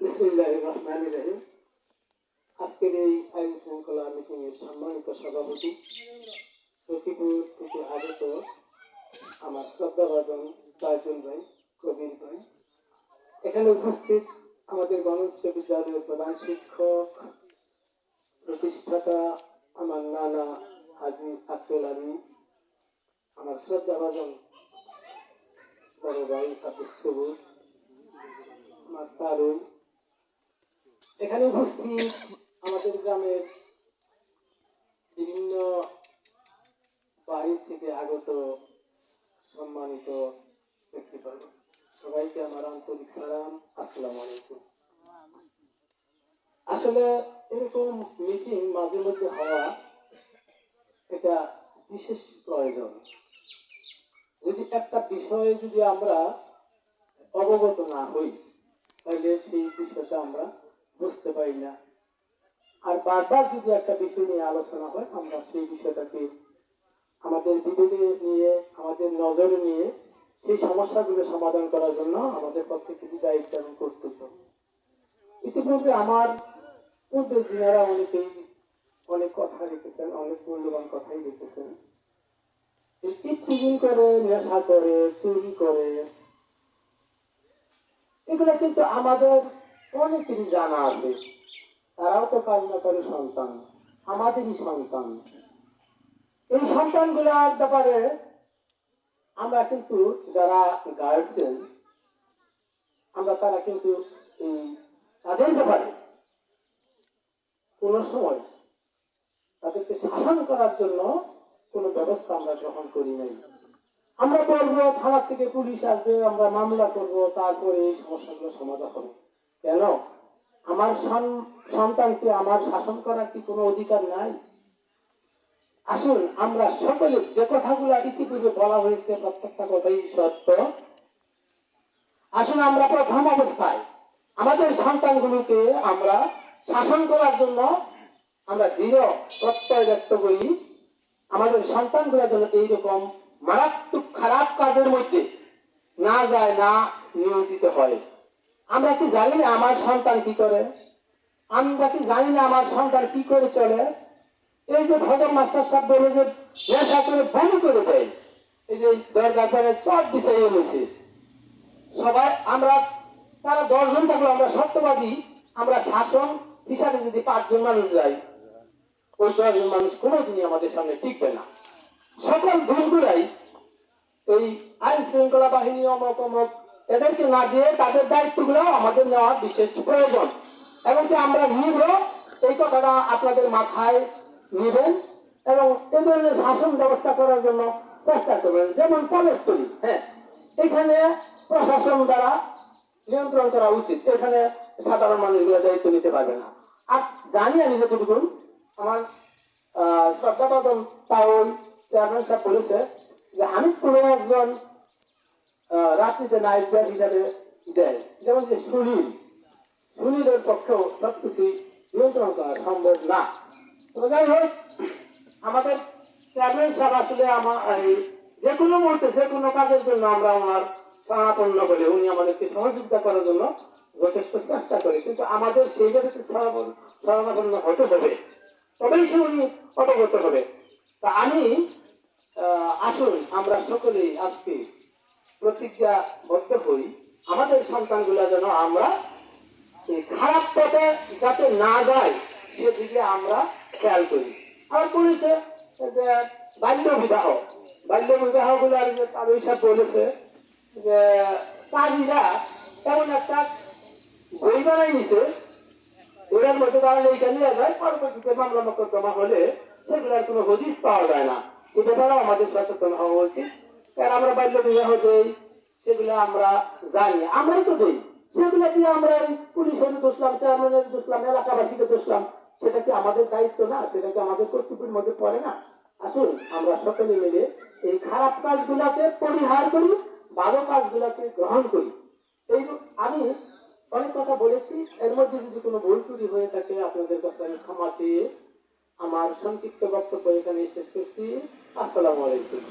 বিসমিল্লাহ রহমান রহিম। আজকের এই আইন শৃঙ্খলা মিটিং এর সম্মানিত সভাপতি আগত আমার শ্রদ্ধাভাজন তাজুল ভাই কবির ভাই। এখানে উপস্থিত আমাদের গণউচ্চ বিদ্যালয়ের প্রধান শিক্ষক, প্রতিষ্ঠাতা আমার নানা হাজি আব্দুল আলী আমার শ্রদ্ধাভাজন বড় ভাই হাফিজ সবুর, আমার তারুণ এখানে উপস্থিত আমাদের গ্রামের বিভিন্ন বাড়ি থেকে আগত সম্মানিত ব্যক্তিবর্গ। সবাইকে আমার আন্তরিক সালাম, আসসালামু আলাইকুম। আসলে এরকম মিটিং মাঝে মধ্যে হওয়া এটা বিশেষ প্রয়োজন। যদি একটা বিষয়ে যদি আমরা অবগত না হই, তাহলে সেই বিষয়টা আমরা বুঝতে পারি না। আর বারবার যদি একটা বিষয় নিয়ে আলোচনা হয়, আমরা সেই বিষয়টাকে আমাদের বিবেকে নিয়ে, আমাদের নজরে নিয়ে সেই সমস্যাগুলো সমাধান করার জন্য আমাদের প্রত্যেকটি দায়িত্ব এবং কর্তব্য। ইতিপূর্বে আমার পূর্বে যিনারা অনেকেই অনেক কথা লিখেছেন, অনেক মূল্যবান কথাই লিখেছেন। টিফিন করে, নেশা করে, চুরি করে, এগুলো কিন্তু আমাদের অনেকেরই জানা আছে। তারাও তো কান্না করে সন্তান, আমাদেরই সন্তান। এই সন্তানগুলোর ব্যাপারে আমরা কিন্তু যারা গার্জেন আমরা তারা কিন্তু তাদের ব্যাপারে কোন সময় তাদেরকে শাসন করার জন্য কোনো ব্যবস্থা আমরা গ্রহণ করি নাই। আমরা বলব, থানার থেকে পুলিশ আসবে, আমরা মামলা করব, তারপরে এই সমস্যাগুলো সমাধান হবে। কেন? আমার সন- সন্তানকে আমার শাসন করার কি কোনো অধিকার নাই? আসুন, আমরা সকলে যে কথাগুলো ইতিপূর্বে বলা হয়েছে প্রত্যেকটা কথাই সত্য। আসুন, আমরা প্রথম অবস্থায় আমাদের সন্তানগুলোকে আমরা শাসন করার জন্য আমরা দৃঢ় প্রত্যয় ব্যক্ত করি। আমাদের সন্তানগুলো যেন এইরকম মারাত্মক খারাপ কাজের মধ্যে না যায়, না নিয়োজিত হয়। আমরা কি জানি না আমার সন্তান কি করে? আমরা কি জানি না আমার সন্তান কি করে চলে? এই যে ভজন মাস্টার সাহেব বলে যে নেশা করে বমি করে দেয়। এই যে দরজা করে চট বিছাইয়ে রয়েছে সবাই আমরা তারা দশজন থাকলে আমরা সত্যবাদী, আমরা শাসন হিসাবে যদি পাঁচজন মানুষ যাই, ওই দশজন মানুষ কোনোদিনই আমাদের সামনে টিকবে না। সকল ভুলগুলাই এই আইন শৃঙ্খলা বাহিনী অমক অমক এদেরকে না দিয়ে তাদের দায়িত্বগুলো আমাদের নেওয়া বিশেষ প্রয়োজন। এবং কি আমরা নিব এই কথাটা আপনাদের মাথায় নিবেন এবং এই ধরনের শাসন ব্যবস্থা করার জন্য চেষ্টা করবেন। যেমন কলেজতলি হ্যাঁ এখানে প্রশাসন দ্বারা নিয়ন্ত্রণ করা উচিত। এখানে সাধারণ মানুষগুলো দায়িত্ব নিতে পারবে না। আর জানি আমি যতটুকু আমার শ্রদ্ধাবাদন তাওল চেয়ারম্যান সাহেব বলেছে যে আমি কোনো একজন রাত্রিতে নাইট গার্ড হিসাবে দেয়? যেমন যে সুনীল। সুনীলের পক্ষেও সবকিছু নিয়ন্ত্রণ করা সম্ভব না। তো যাই হোক, আমাদের চেয়ারম্যান সাহেব আসলে আমার যে কোনো মুহূর্তে, যে কোনো কাজের জন্য আমরা ওনার শরণাপন্ন করে উনি আমাদেরকে সহযোগিতা করার জন্য যথেষ্ট চেষ্টা করে। কিন্তু আমাদের সেই জায়গাতে শরণাপন্ন হতে হবে। তবেই সে উনি অবগত হবে। তা আমি আসুন, আমরা সকলেই আজকে প্রতিজ্ঞাবদ্ধ হই, আমাদের সন্তানগুলো যেন আমরা খারাপ পথে যাতে না যায়, সেদিকে আমরা খেয়াল করি। আর বলেছে যে বাল্য বিবাহ। বাল্য বিবাহগুলো আর যে সব বলেছে যে কাজীরা এমন একটা বই বানাই নিছে ওটার মধ্যে তারা নিয়ে যায়, পরবর্তীতে মামলা মোকদ্দমা হলে সেগুলোর কোনো হদিস পাওয়া যায় না। এ ব্যাপারেও আমাদের সচেতন হওয়া উচিত। আমরা বাল্য বিবাহ দেই সেগুলো আমরা জানি। আমরাই তো দেই। সেগুলো দিয়ে আমরা পুলিশের দোষলাম চেয়ারম্যানের দোষলাম এলাকাবাসীকে দোষলাম সেটা কি আমাদের দায়িত্ব না? সেটা কি আমাদের কর্তব্যের মধ্যে পড়ে না? আসুন, আমরা সকলে মিলে এই খারাপ কাজগুলোকে পরিহার করি, ভালো কাজগুলোকে গ্রহণ করি। এই আমি অনেক কথা বলেছি, এর মধ্যে যদি কোনো ভুল ত্রুটি হয়ে থাকে, আপনাদের কাছে আমি ক্ষমা চেয়ে আমার সংক্ষিপ্ত বক্তব্য এখানে শেষ করছি। আসসালামু আলাইকুম।